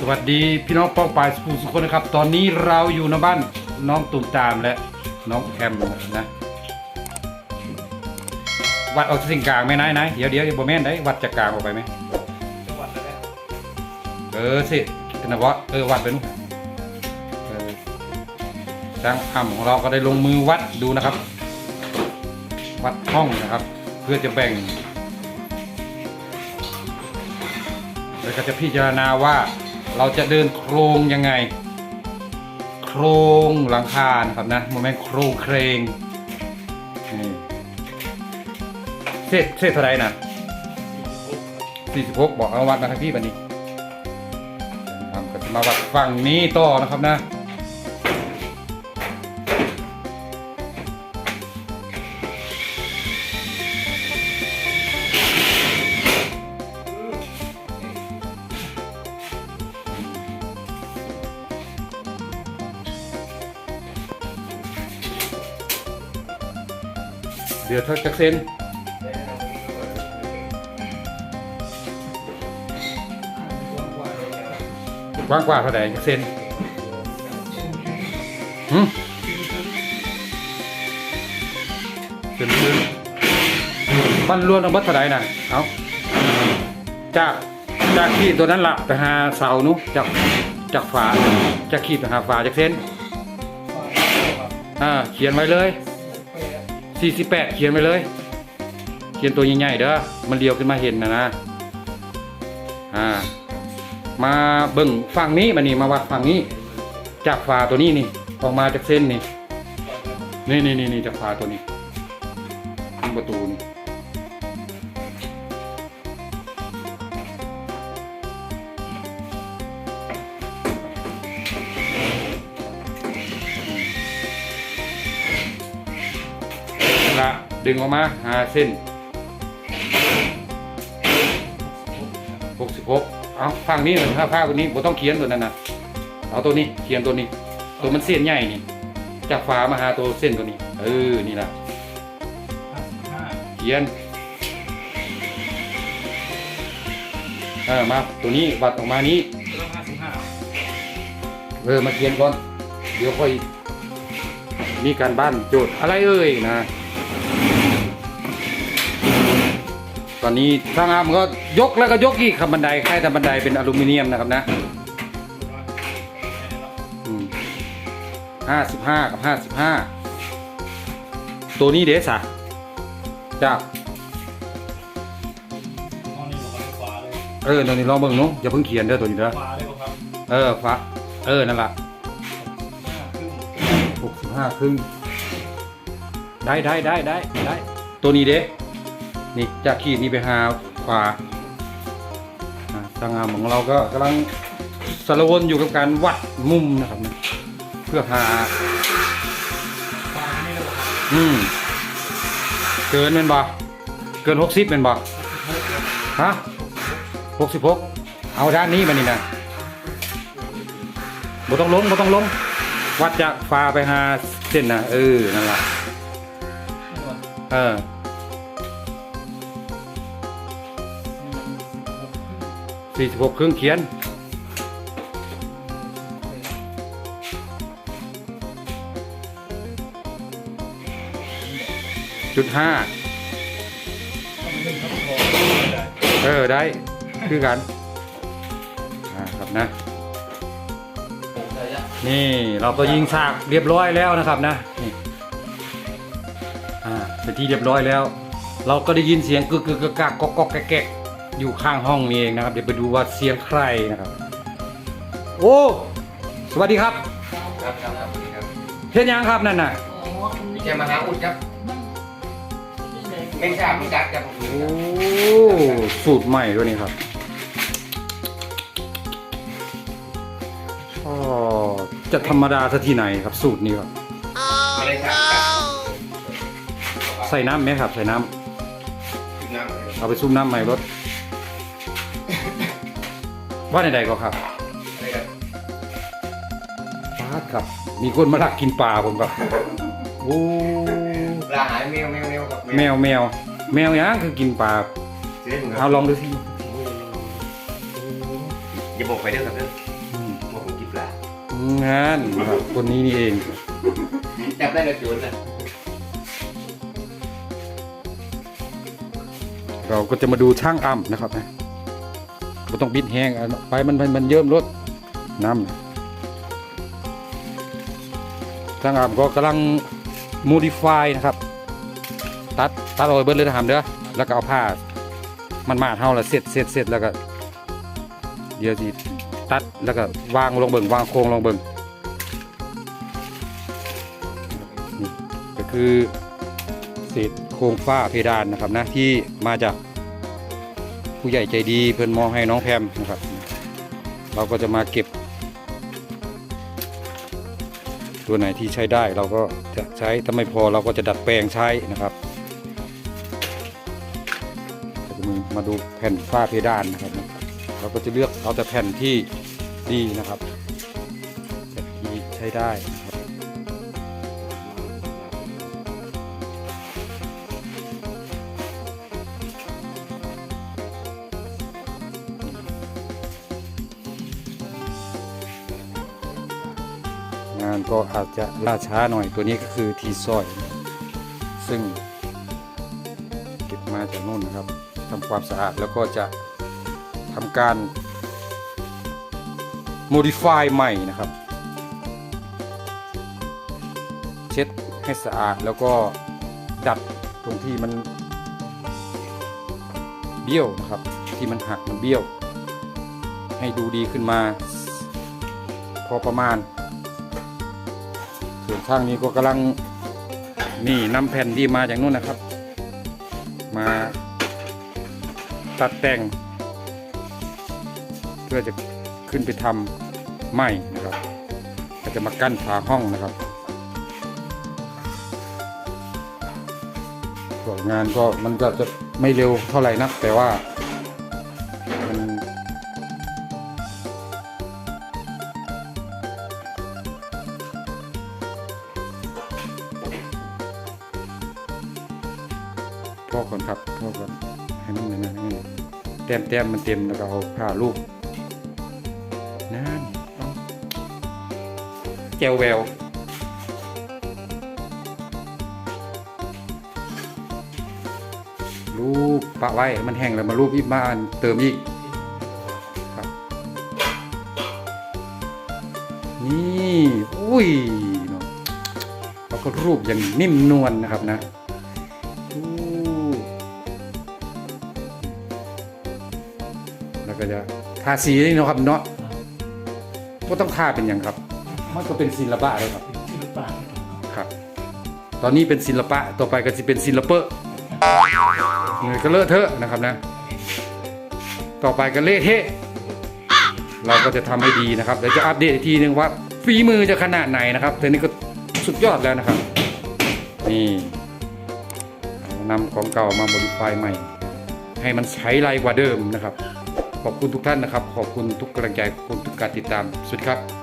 สวัสดีพี่น้องป้องปลายสุสุคนนะครับ ตอนนี้เราอยู่ในบ้านน้องตุ่มตามและน้องแคมนะ วัดเอาสิ่งกลางไหมนายนายเดี๋ยวเดี๋ยวบ่แม่นได้วัดจากกลางออกไปไหมวัดอะไรเออสินะวะเออวัดไปนู่นช่างอ่ำของเราก็ได้ลงมือวัดดูนะครับ วัดห้องนะครับ เพื่อจะแบ่ง แล้วก็จะพิจารณาว่าเราจะเดินโครงยังไง โครงหลังคานะครับนะโมเมนต์โครงเครงนี่เศษเศษเท่าไรนะ46บอกเอาวัดนะครับพี่บันนี้นะครับก็จะมาวัดฝั่งนี้ต่อนะครับนะ เดี๋ยวเท่าจักเซนกว้างกว่าเท่าไหร่จักเซนหืมเป็นพื้นบ้นล้วนเอาบัดเท่าไหร่น่ะเอาจากจากขีดตัวนั้นละไปหาเสานุจากจากฝาจากขีดไปหาฝาจากเส้นอ่าเขียนไว้เลย 48 เขียนไปเลย เขียนตัวใหญ่ๆเด้อ มันเลียวขึ้นมาเห็นนะนะ อ่า มาเบิ่งฝั่งนี้มานี่มาวัดฝั่งนี้ จากฝาตัวนี้นี่ ออกมาจากเส้นนี่ นี่นี่นี่จากฝาตัวนี้ทางประตูนี่ ละดึงออกมาหาเส้นหกสิบหกเอาฝั่งนี้เหมือนผ้าผ้าตัวนี้บ่ต้องเขียนตัวนั้นนะเอาตัวนี้เขียนตัวนี้ ตัวมันเส้นใหญ่นี่จากฝามาหาตัวเส้นตัวนี้ เออนี่ละห้าเขียนเออมาตัวนี้วัดออกมานี้ร้อยห้าสิบห้าเออมาเขียนก่อน เดี๋ยวค่อยมีการบ้านโจทย์อะไรเอ่ยนะ อนนี้ทางอามก็ยกแล้วก็ยกอีกครับบันไดค่ายแต่บันไดเป็นอลูมิเนียมนะครับนะห้าสิบห้ากับห้าสิบห้าตัวนี้เดสอะจ้าเออตัวนี้ลองเบิ่งนุอย่าเพิ่งเขียนเด้อตัวนี้เด้อเออฟ้าเออนั่นแหละห้าครึ่งหกสิบห้าครึ่งได้ได้ได้ได้ได้ตัวนี้เด้ นี่จากขีดนี้ไปหาขวาทางงานของเราก็กำลังสารวนอยู่กับการวัดมุมนะครับเพื่อหาเลยครับอืมเกินเป็นบ่เกินหกสิบเป็นบ่ฮะหกสิบหกเอาด้านนี้มานี่นะบ่ต้องลงบ่ต้องลงวัดจากฟ้าไปหาเส้นนะเออนั่นแหละเออ สี่สิบหกครึ่งเขียน จุดห้าเออ ได้ คือกันอ่าครับนะ นี่เราก็ยิงฉากเรียบร้อยแล้วนะครับนะ นี่ อ่าเป็นที่เรียบร้อยแล้ว เราก็ได้ยินเสียงกึกกึกกึกกักกอกกอกแกก อยู่ข้างห้องนี่เองนะครับ เดี๋ยวไปดูว่าเสียงใครนะครับ โอ้สวัสดีครับครับครับครับครับเช่นยังครับนั่นน่ะพี่แกมาหาอุดครับ ไม่ทราบรู้จักครับผมโอ้สูตรใหม่ด้วยนี่ครับอ๋อจะธรรมดาซะที่ไหนครับ สูตรนี้ครับไม่ได้ทราบครับใส่น้ำไหมครับ ใส่น้ำกินน้ำเลย เอาไปซุ่มน้ำใหม่รถ ว่าในใดก็ครับอะไรครับปาดครับ มีคนมาลักกินปลาผมครับโอ้ปลาหายแมวแมวแมวกับแมวแมวแมวยังคือกินปลาเส้นครัเอาบลองดูสิอย่าบอกไปเด้อครับเด้ออืมว่าผมกินปลางานนะครับคนนี้นี่เองจับได้กระจุนนะเราก็จะมาดูช่างอ่ำนะครับนะ ก็ต้องบิดแห้งไปมันมันเยิ้มรถน้ำนะช่างอ่ำก็กำลัง modify นะครับ ตัดตัดเอาเบิดเลยนะครับเด้อแล้วก็เอาผ้ามันมาเท่าละเสร็จเสร็จเสร็จแล้วก็เดี๋ยวสิตัดแล้วก็วางลงเบิ่งวางโครงลงเบิ่งนี่ก็คือเศษโครงฝ้าเพดานนะครับนะที่มาจาก ผู้ใหญ่ใจดีเพิ่อนมองให้น้องแพมนะครับ เราก็จะมาเก็บ ตัวไหนที่ใช้ได้เราก็จะใช้ถ้าไม่พอเราก็จะดัดแปลงใช้นะครับมามาดูแผ่นฝ้าเพดานนะครับ เราก็จะเลือกเอาแต่แผ่นที่ดีนะครับแผ่นที่ใช้ได้านก็อาจจะล่าช้าหน่อยตัวนี้ก็คือทีซอย ซึ่งเก็บมาจากนู่นนะครับทำความสะอาดแล้วก็จะทำการ modify ใหม่นะครับ เช็ดให้สะอาดแล้วก็ดัดตรงที่มันเบี้ยวนะครับ ที่มันหักมันเบี้ยว ให้ดูดีขึ้นมาพอประมาณ ส่วนช่างนี้ก็กำลังนี่นำแผ่นที่มาจากนู่นนะครับ มาตัดแต่ง เพื่อจะขึ้นไปทำใหม่นะครับก็จะมากั้นฝาห้องนะครับส่วนงานก็มันก็จะไม่เร็วเท่าไหร่นักแต่ว่า พ่อก่อนครับพ่อก่อนให้มันนั่นๆให้มันแต้มแต้มมันเต็มแล้วก็เอาผ้าลูกนั่นแจวแววรูปปะไว้มันแห้งแล้วมารูปอีกบ้านเติมอีกครับ นี่ อุ้ยเนาะแล้วก็รูปอย่างนิ่มนวลนะครับนะ ก็จะทาสีนี่เนาะครับเนาะก็ต้องท่าเป็นอย่างครับ มันก็เป็นศิลปะเลยครับศิลปะครับ ตอนนี้เป็นศิลปะต่อไปก็จะเป็นศิลปะเงยก็เลอะเทอะนะครับนะ ต่อไปก็เละเทะเราก็จะทำให้ดีนะครับเดี๋ยวจะอัปเดตอีกทีนึงว่าฝีมือจะขนาดไหนนะครับแต่นี่ก็สุดยอดแล้วนะครับ นี่เอานำของเก่ามาโมดิฟายใหม่ ให้มันใช้ไรกว่าเดิมนะครับ ขอบคุณทุกท่านนะครับ ขอบคุณทุกกำลังใจขอบคุณทุกการติดตาม สวัสดีครับ